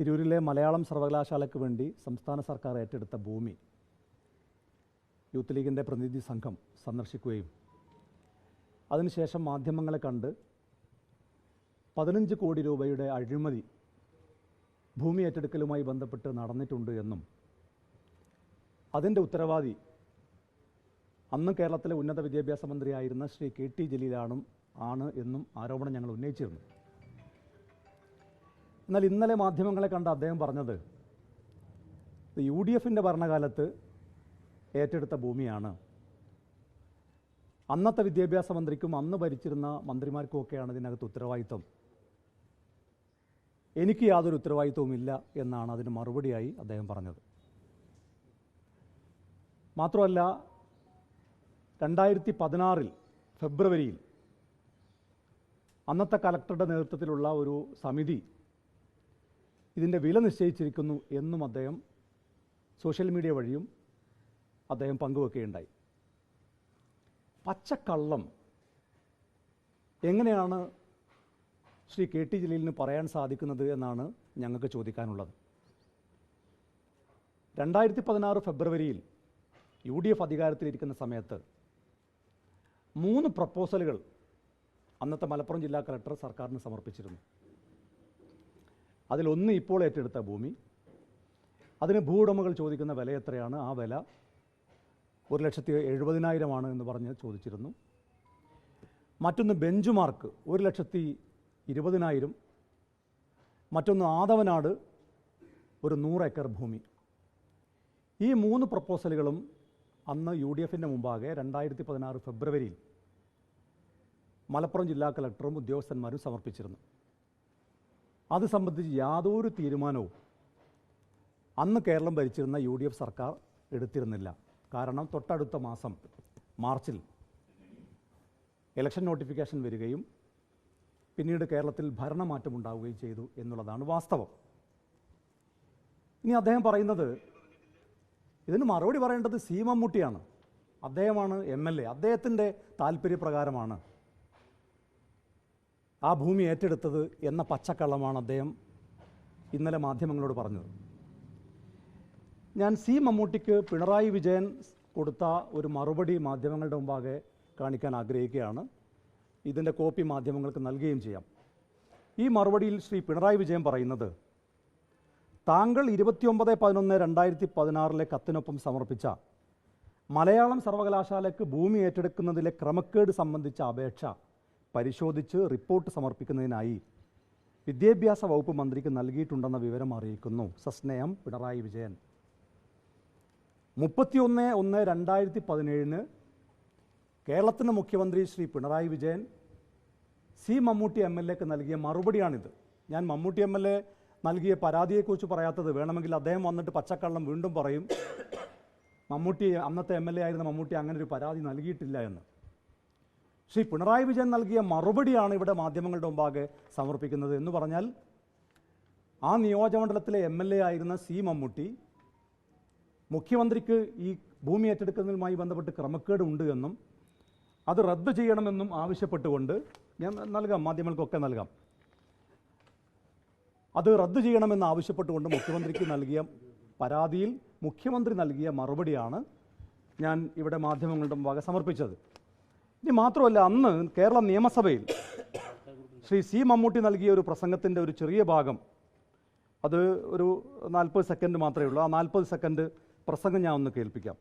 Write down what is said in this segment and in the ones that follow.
തിരൂരിലെ മലയാളം സർവകലാശാലയ്ക്ക് വേണ്ടി സംസ്ഥാന സർക്കാർ ഏറ്റെടുത്ത ഭൂമി. യൂത്ത് ലീഗിന്റെ പ്രതിനിധി സംഘം സന്ദർശിക്കുകയും. അതിനുശേഷം മാധ്യമങ്ങളെ കണ്ട് പതിനഞ്ച് കോടി രൂപയുടെ അഴിമതി ഭൂമി ഏറ്റെടുക്കലുമായി ബന്ധപ്പെട്ട് നടന്നിട്ടുണ്ട് എന്നും അതിന്റെ ഉത്തരവാദി അന്ന് കേരളത്തിലെ ഉന്നത വിദ്യാഭ്യാസ മന്ത്രിയായിരുന്ന ശ്രീ കെ ടി ജലീലാണും ആണ് എന്നും ആരോപണം ഞങ്ങൾ ഉന്നയിച്ചിരുന്നു. എന്നാൽ ഇന്നലെ മാധ്യമങ്ങളെ കണ്ട അദ്ദേഹം പറഞ്ഞത് യു ഡി എഫിന്റെ ഭരണകാലത്ത് ഏറ്റെടുത്ത ഭൂമിയാണ്. അന്നത്തെ വിദ്യാഭ്യാസ മന്ത്രിക്കും അന്ന് ഭരിച്ചിരുന്ന മന്ത്രിമാർക്കുമൊക്കെയാണ് ഇതിനകത്ത് ഉത്തരവാദിത്വം. എനിക്ക് യാതൊരു ഉത്തരവാദിത്വവുമില്ല എന്നാണ് അതിന് മറുപടിയായി അദ്ദേഹം പറഞ്ഞത്. മാത്രമല്ല രണ്ടായിരത്തി പതിനാറിൽ ഫെബ്രുവരിയിൽ അന്നത്തെ കലക്ടറുടെ നേതൃത്വത്തിലുള്ള ഒരു സമിതി ഇതിന്റെ വില നിശ്ചയിച്ചിരിക്കുന്നു എന്നും അദ്ദേഹം സോഷ്യൽ മീഡിയ വഴിയും അദ്ദേഹം പങ്കുവെക്കുകയുണ്ടായി. പച്ചക്കള്ളം എങ്ങനെയാണ് ശ്രീ കെ ടി ജലീലിന് പറയാൻ സാധിക്കുന്നത് എന്നാണ് ഞങ്ങൾക്ക് ചോദിക്കാനുള്ളത്. രണ്ടായിരത്തി പതിനാറ് ഫെബ്രുവരിയിൽ യു ഡി എഫ് അധികാരത്തിലിരിക്കുന്ന സമയത്ത് മൂന്ന് പ്രപ്പോസലുകൾ അന്നത്തെ മലപ്പുറം ജില്ലാ കളക്ടർ സർക്കാരിന് സമർപ്പിച്ചിരുന്നു. അതിലൊന്ന് ഇപ്പോൾ ഏറ്റെടുത്ത ഭൂമി. അതിന് ഭൂവുടമകൾ ചോദിക്കുന്ന വില എത്രയാണ്? ആ വില ഒരു ലക്ഷത്തി എഴുപതിനായിരമാണ് എന്ന് പറഞ്ഞ് ചോദിച്ചിരുന്നു. മറ്റൊന്ന് ബെഞ്ച് മാർക്ക് ഒരു ലക്ഷത്തി ഇരുപതിനായിരം. മറ്റൊന്ന് ആദവനാട് ഒരു നൂറ് ഏക്കർ ഭൂമി. ഈ മൂന്ന് പ്രപ്പോസലുകളും അന്ന് യു ഡി എഫിന്റെ മുമ്പാകെ രണ്ടായിരത്തി പതിനാറ് ഫെബ്രുവരിയിൽ മലപ്പുറം ജില്ലാ കളക്ടറും ഉദ്യോഗസ്ഥന്മാരും സമർപ്പിച്ചിരുന്നു. അത് സംബന്ധിച്ച് യാതൊരു തീരുമാനവും അന്ന് കേരളം ഭരിച്ചിരുന്ന യു ഡി എഫ് സർക്കാർ എടുത്തിരുന്നില്ല. കാരണം തൊട്ടടുത്ത മാസം മാർച്ചിൽ ഇലക്ഷൻ നോട്ടിഫിക്കേഷൻ വരികയും പിന്നീട് കേരളത്തിൽ ഭരണമാറ്റം ഉണ്ടാവുകയും ചെയ്തു എന്നുള്ളതാണ് വാസ്തവം. ഇനി അദ്ദേഹം പറയുന്നത് ഇതിന് മറുപടി പറയേണ്ടത് സി മമ്മൂട്ടിയാണ് അദ്ദേഹമാണ് എം എൽ എ. അദ്ദേഹത്തിന്റെ താല്പര്യപ്രകാരമാണ്. ആ ഭൂമി ഏറ്റെടുത്തത് എന്ന പച്ചക്കള്ളമാണ് അദ്ദേഹം ഇന്നലെ മാധ്യമങ്ങളോട് പറഞ്ഞത്. ഞാൻ സി മമ്മൂട്ടിക്ക് പിണറായി വിജയൻ കൊടുത്ത ഒരു മറുപടി മാധ്യമങ്ങളുടെ മുമ്പാകെ കാണിക്കാൻ ആഗ്രഹിക്കുകയാണ്. ഇതിന്റെ കോപ്പി മാധ്യമങ്ങൾക്ക് നൽകുകയും ചെയ്യാം. ഈ മറുപടിയിൽ ശ്രീ പിണറായി വിജയൻ പറയുന്നത് താങ്കൾ ഇരുപത്തിയൊമ്പത് പതിനൊന്ന് രണ്ടായിരത്തി പതിനാറിലെ കത്തിനൊപ്പം സമർപ്പിച്ച മലയാളം സർവകലാശാലയ്ക്ക് ഭൂമി ഏറ്റെടുക്കുന്നതിലെ ക്രമക്കേട് സംബന്ധിച്ച അപേക്ഷ പരിശോധിച്ച് റിപ്പോർട്ട് സമർപ്പിക്കുന്നതിനായി വിദ്യാഭ്യാസ വകുപ്പ് മന്ത്രിക്ക് നൽകിയിട്ടുണ്ടെന്ന വിവരം അറിയിക്കുന്നു. സസ്നേഹം പിണറായി വിജയൻ. മുപ്പത്തിയൊന്ന് ഒന്ന് രണ്ടായിരത്തി പതിനേഴിന് കേരളത്തിന്റെ മുഖ്യമന്ത്രി Shri Pinarayi Vijayan C Mammootty M L എക്ക് നൽകിയ മറുപടിയാണിത്. ഞാൻ മമ്മൂട്ടി എം എൽ എ നൽകിയ പരാതിയെക്കുറിച്ച് പറയാത്തത് വേണമെങ്കിൽ അദ്ദേഹം വന്നിട്ട് പച്ചക്കള്ളം വീണ്ടും പറയും. മമ്മൂട്ടി അന്നത്തെ എം എൽ എ ആയിരുന്ന മമ്മൂട്ടി അങ്ങനെ ഒരു പരാതി നൽകിയിട്ടില്ല എന്ന്. ശ്രീ പിണറായി വിജയൻ നൽകിയ മറുപടിയാണ് ഇവിടെ മാധ്യമങ്ങളുടെ മുമ്പാകെ സമർപ്പിക്കുന്നത് എന്ന് പറഞ്ഞാൽ ആ നിയോജകമണ്ഡലത്തിലെ എം എൽ എ ആയിരുന്ന സി മമ്മൂട്ടി മുഖ്യമന്ത്രിക്ക് ഈ ഭൂമി ഏറ്റെടുക്കുന്നതുമായി ബന്ധപ്പെട്ട് ക്രമക്കേട് ഉണ്ട് എന്നും അത് റദ്ദ് ചെയ്യണമെന്നും ആവശ്യപ്പെട്ടുകൊണ്ട് ഞാൻ നൽകാം മാധ്യമങ്ങൾക്കൊക്കെ നൽകാം. അത് റദ്ദ് ചെയ്യണമെന്ന് ആവശ്യപ്പെട്ടുകൊണ്ട് മുഖ്യമന്ത്രിക്ക് നൽകിയ പരാതിയിൽ മുഖ്യമന്ത്രി നൽകിയ മറുപടിയാണ് ഞാൻ ഇവിടെ മാധ്യമങ്ങളുടെ മുമ്പാകെ സമർപ്പിച്ചത്. ഇനി മാത്രമല്ല അന്ന് കേരള നിയമസഭയിൽ ശ്രീ സി മമ്മൂട്ടി നൽകിയ ഒരു പ്രസംഗത്തിന്റെ ഒരു ചെറിയ ഭാഗം. അത് ഒരു നാൽപ്പത് സെക്കൻഡ് മാത്രമേ ഉള്ളൂ. ആ നാൽപ്പത് സെക്കൻഡ് പ്രസംഗം ഞാൻ ഒന്ന് കേൾപ്പിക്കാം.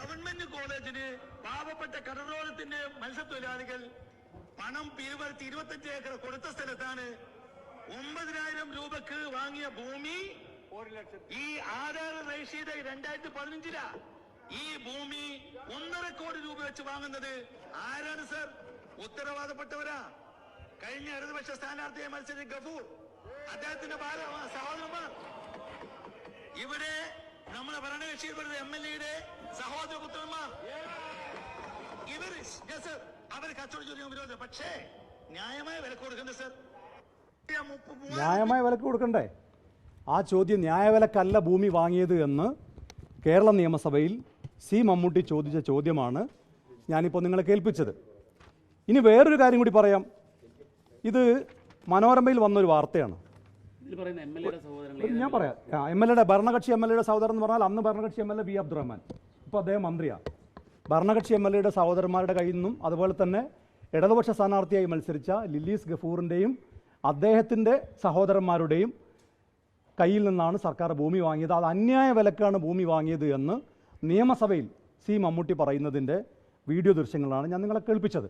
ഗവൺമെന്റ് പാവപ്പെട്ട കടലോരത്തിന്റെ മത്സ്യത്തൊഴിലാളികൾ പണം പിരിവരുത്തി ഇരുപത്തഞ്ച് ഏക്കർ കൊടുത്ത സ്ഥലത്താണ് ഒമ്പതിനായിരം രൂപക്ക് വാങ്ങിയ ഭൂമി ഒരു ലക്ഷം ഈ ആധാർ ചെയ്ത രണ്ടായിരത്തി പതിനഞ്ചിലാ. ഈ ഭൂമി ഒന്നര കോടി രൂപ വെച്ച് വാങ്ങുന്നത് ആരാണ് സർ? ഉത്തരവാദപ്പെട്ടവരാ? കഴിഞ്ഞ ഇടതുപക്ഷ സ്ഥാനാർത്ഥിയെ മത്സരിച്ച ഗഫൂർ. അദ്ദേഹത്തിന്റെ ബാല സഹോദരന്മാർ. ഇവിടെ നമ്മുടെ ഭരണകക്ഷിയിൽ വരുന്ന എം എൽ എയുടെ സഹോദര പുത്രന്മാർ. ഇവർ അവർ കച്ചവടം ചോദ്യം വിരോധം. പക്ഷേ ന്യായമായ വില കൊടുക്കണ്ടേ സർ ന്യായമായ വിലക്ക് കൊടുക്കണ്ടേ? ആ ചോദ്യം ന്യായവിലക്കല്ല ഭൂമി വാങ്ങിയത് എന്ന് കേരള നിയമസഭയിൽ സി മമ്മൂട്ടി ചോദിച്ച ചോദ്യമാണ് ഞാനിപ്പോൾ നിങ്ങളെ കേൾപ്പിച്ചത്. ഇനി വേറൊരു കാര്യം കൂടി പറയാം. ഇത് മനോരമയിൽ വന്നൊരു വാർത്തയാണ്. ഞാൻ പറയാം. എം എൽ എയുടെ ഭരണകക്ഷി എം എൽ എയുടെ സഹോദരൻ എന്ന് പറഞ്ഞാൽ അന്ന് ഭരണകക്ഷി M L A B Abdurahman. ഇപ്പോൾ അദ്ദേഹം മന്ത്രിയാണ് ഭരണകക്ഷി എം എൽ എയുടെ സഹോദരന്മാരുടെ കയ്യിൽ നിന്നും അതുപോലെ തന്നെ ഇടതുപക്ഷ സ്ഥാനാർത്ഥിയായി മത്സരിച്ച ലില്ലീസ് ഗഫൂറിന്റെയും അദ്ദേഹത്തിന്റെ സഹോദരന്മാരുടെയും കയ്യിൽ നിന്നാണ് സർക്കാർ ഭൂമി വാങ്ങിയത്. അത് അന്യായ വിലക്കാണ് ഭൂമി വാങ്ങിയത് എന്ന് നിയമസഭയിൽ സി മമ്മൂട്ടി പറയുന്നതിന്റെ വീഡിയോ ദൃശ്യങ്ങളാണ് ഞാൻ നിങ്ങളെ കേൾപ്പിച്ചത്.